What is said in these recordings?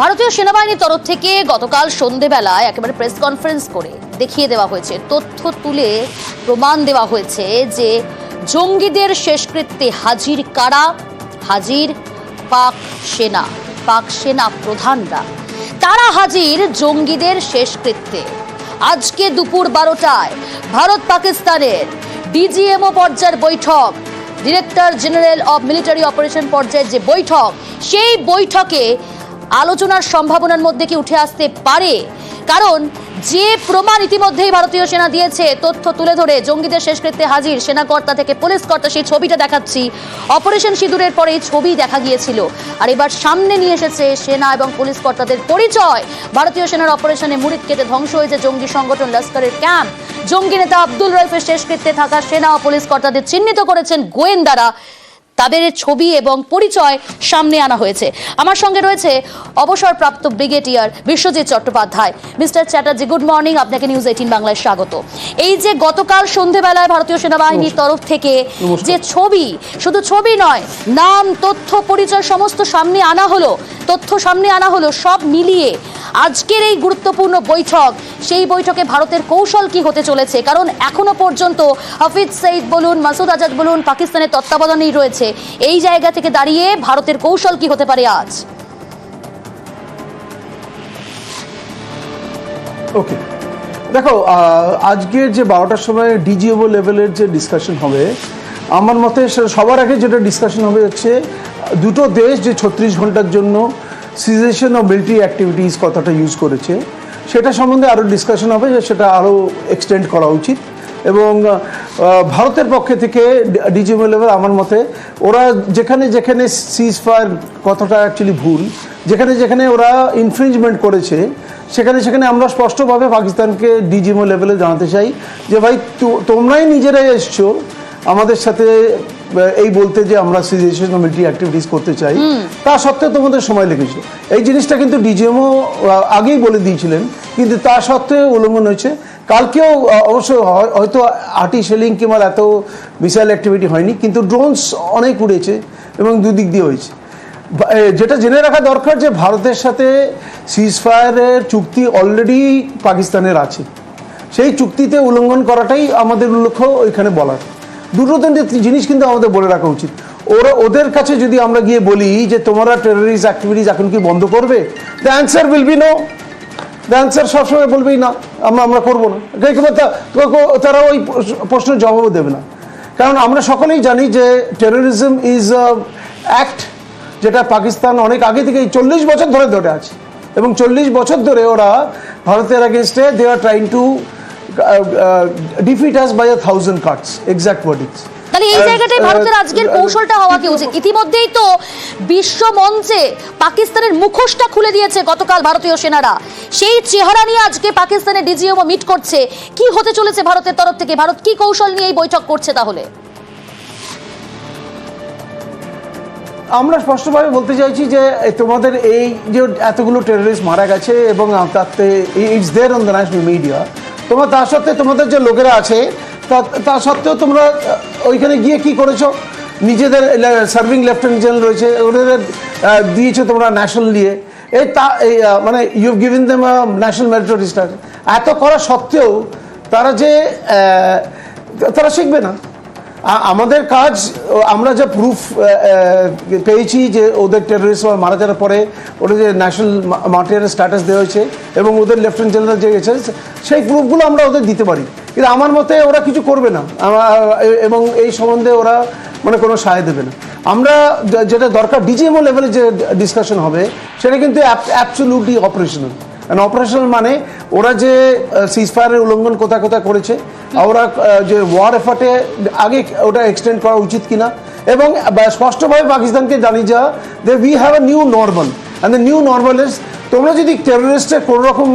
ভারতীয় সেনাবাহিনীর তরফ থেকে গতকাল সন্ধেবেলায় একেবারে প্রেস কনফারেন্স করে দেখিয়ে দেওয়া হয়েছে, তথ্য তুলে প্রমাণ দেওয়া হয়েছে যে জঙ্গিদের শেষকৃত্যে হাজির কারা? হাজির পাক সেনা পাক সেনা প্রধানরা। তারা হাজির জঙ্গিদের শেষকৃত্যে। আজকে দুপুর বারোটায় ভারত পাকিস্তানের ডিজিএমও পর্যায়ের বৈঠক। Director general of military operation পর্যায়ের যে বৈঠক, সেই বৈঠকে আলোচনার সম্ভাবনার মধ্যে কি উঠে আসতে পারে? কারণ যে প্রমাণ ইতিমধ্যেই ভারতীয় সেনা দিয়েছে, তথ্য তুলে ধরে জঙ্গিদের শেষকৃত্যে হাজির সেনাকর্তা থেকে পুলিশ কর্তা, সেই ছবিটা দেখাচ্ছি। অপারেশন সিঁদুরের পরে এই ছবি দেখা গিয়েছিল। আর এবার সামনে নিয়ে এসেছে সেনা এবং পুলিশ কর্তাদের পরিচয়। ভারতীয় সেনার অপারেশনে মুড়িদ কেটে ধ্বংস হয়েছে জঙ্গি সংগঠন লস্করের ক্যাম্প। জঙ্গি নেতা আব্দুল রইফের শেষকৃত্যে থাকা সেনা ও পুলিশ কর্তাদের চিহ্নিত করেছেন গোয়েন্দারা। তাদের ছবি এবং পরিচয় সামনে আনা হয়েছে। আমার সঙ্গে রয়েছে অবসরপ্রাপ্ত brigadier Biswajit Chattopadhyay. Mister Chatterjee good morning আপনাকে নিউজ এইটিন বাংলায় স্বাগত। এই যে গতকাল সন্ধেবেলায় ভারতীয় সেনাবাহিনীর তরফ থেকে যে ছবি শুধু ছবি নয় নাম তথ্য পরিচয় সমস্ত সামনে আনা হলো তথ্য সামনে আনা হলো সব মিলিয়ে আজকের এই গুরুত্বপূর্ণ বৈঠক সেই বৈঠকে ভারতের কৌশল কি হতে চলেছে? কারণ এখনও পর্যন্ত হাফিজ সঈদ বলুন, মাসুদ আজাদ বলুন, পাকিস্তানের তত্ত্বাবধানেই রয়েছে। এই জায়গা থেকে দাঁড়িয়ে ভারতের কৌশল কি হতে পারে আজ? ওকে। দেখো আজকের যে বারোটার সময় ডিজিএবো লেভেলের যে ডিসকাশন হবে, আমার মতে সবার আগে যেটা ডিসকাশন হবে হচ্ছে, দুটো দেশ যে ছত্রিশ ঘণ্টার জন্য সিজেশন অফ মিলিটারি অ্যাক্টিভিটিস কথাটা ইউজ করেছে সেটা সম্বন্ধে আরও ডিসকাশন হবে, যে সেটা আরও এক্সটেন্ড করা উচিত। এবং ভারতের পক্ষে থেকে ডিজিএমও লেভেল আমার মতে, ওরা যেখানে যেখানে সিজ ফায়ার কথাটা অ্যাকচুয়ালি ভুল, যেখানে যেখানে ওরা ইনফ্রিঞ্জমেন্ট করেছে, সেখানে সেখানে আমরা স্পষ্টভাবে পাকিস্তানকে ডিজিএমও লেভেলে জানাতে চাই, যে ভাই তোমরাই নিজেরাই এসছো আমাদের সাথে এই বলতে যে আমরা সিজেশন মিলিটারি অ্যাক্টিভিটিস করতে চাই তা সত্ত্বেও তোমাদের সময় লেগেছিল এই জিনিসটা কিন্তু ডিজিএমও আগেই বলে দিয়েছিলেন কিন্তু তা সত্ত্বেও উল্লঙ্ঘন হয়েছে। কালকেও অবশ্য হয়তো আটি শেলিং কিংবা এত মিসাইল অ্যাক্টিভিটি হয়নি কিন্তু ড্রোনস অনেক উড়েছে এবং দুদিক দিয়ে হয়েছে। যেটা জেনে রাখা দরকার যে ভারতের সাথে সিজফায়ারের চুক্তি অলরেডি পাকিস্তানের আছে। সেই চুক্তিতে উল্লঙ্ঘন করাটাই আমাদের লক্ষ্য ওইখানে বলার। দুটো তিনটে জিনিস কিন্তু আমাদের বলে রাখা উচিত। ওরা ওদের কাছে যদি আমরা গিয়ে বলি যে তোমরা টেররিস্ট অ্যাক্টিভিটিস এখন কি বন্ধ করবে the answer will be no the answer সবসময় বলবেই না, আমরা আমরা করব না। তারা ওই প্রশ্নের জবাবও দেবে না। কারণ আমরা সকলেই জানি যে টেরোরিজম ইজ অ্যাক্ট যেটা পাকিস্তান অনেক আগে থেকেই চল্লিশ বছর ধরে ধরে আছে। এবং চল্লিশ বছর ধরে ওরা ভারতের আগেনস্টে they are trying to defeat us by a thousand cuts exact wordings তাহলে এই জায়গাটাই ভারতের আজকের কৌশলটা হওয়া কি উচিত? ইতিমধ্যেই তো বিশ্ব মঞ্চে পাকিস্তানের মুখোশটা খুলে দিয়েছে গতকাল ভারতীয় সেনারা। সেই চেহারা নিয়ে আজকে পাকিস্তানের ডিজিএমও মিট করছে। কি হতে চলেছে ভারতের তরফ থেকে? ভারত কি কৌশল নিয়ে এই বৈঠক করছে তাহলে? আমরা স্পষ্টভাবে বলতে চাইছি যে তোমাদের এই যে এতগুলো টেররিস্ট মারা গেছে এবং তাতে it's there on the national media তোমার তা সত্ত্বে তোমাদের যে লোকেরা আছে, তা- সত্ত্বেও তোমরা ওইখানে গিয়ে কি করেছ? নিজেদের সার্ভিং লেফটেন্যান্ট জেনারেল রয়েছে, ওদের দিয়েছ তোমরা ন্যাশনাল নিয়ে এই তা মানে you given them national meritorious এত করা সত্ত্বেও তারা যে তারা শিখবে না। আমাদের কাজ, আমরা যে প্রুফ পেয়েছি যে ওদের টেররিস্ট মারা যাওয়ার পরে ওদের যে ন্যাশনাল মার্টিয়ার স্ট্যাটাস দেওয়া হয়েছে এবং ওদের লেফটেন্যান্ট জেনারেল যে গেছে সেই প্রুফগুলো আমরা ওদের দিতে পারি। কিন্তু আমার মতে ওরা কিছু করবে না। এবং এই সম্বন্ধে ওরা মানে কোনো সায় দেবে না। আমরা যেটা দরকার ডিজিএমও লেভেলে যে ডিসকাশন হবে, সেটা কিন্তু অ্যাবসোলুটলি অপারেশনাল অপারেশনাল মানে ওরা যে সিজফায়ারের উল্লঙ্ঘন কোথায় কোথায় করেছে ওরা যে ওয়ার এফার্টে আগে ওটা এক্সটেন্ড করা উচিত কিনা। এবং স্পষ্টভাবে পাকিস্তানকে জানিয়ে যাওয়া যে we have a new normal and the new normal is তোমরা যদি টেররিস্টের কোনো রকম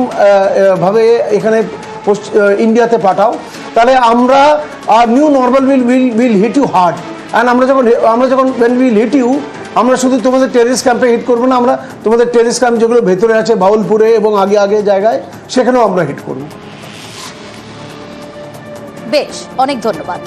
ভাবে এখানে ইন্ডিয়াতে পাঠাও, তাহলে আমরা আর new normal will will will hit you hard and আমরা যখন আমরা যখন উইল হিট ইউ আমরা শুধু তোমাদের টেরিস ক্যাম্পে হিট করব না, আমরা তোমাদের টেরিস ক্যাম্প যেগুলো ভেতরে আছে, বাউলপুরে এবং আগে আগে জায়গায়, সেখানেও আমরা হিট করব। বেশ, অনেক ধন্যবাদ।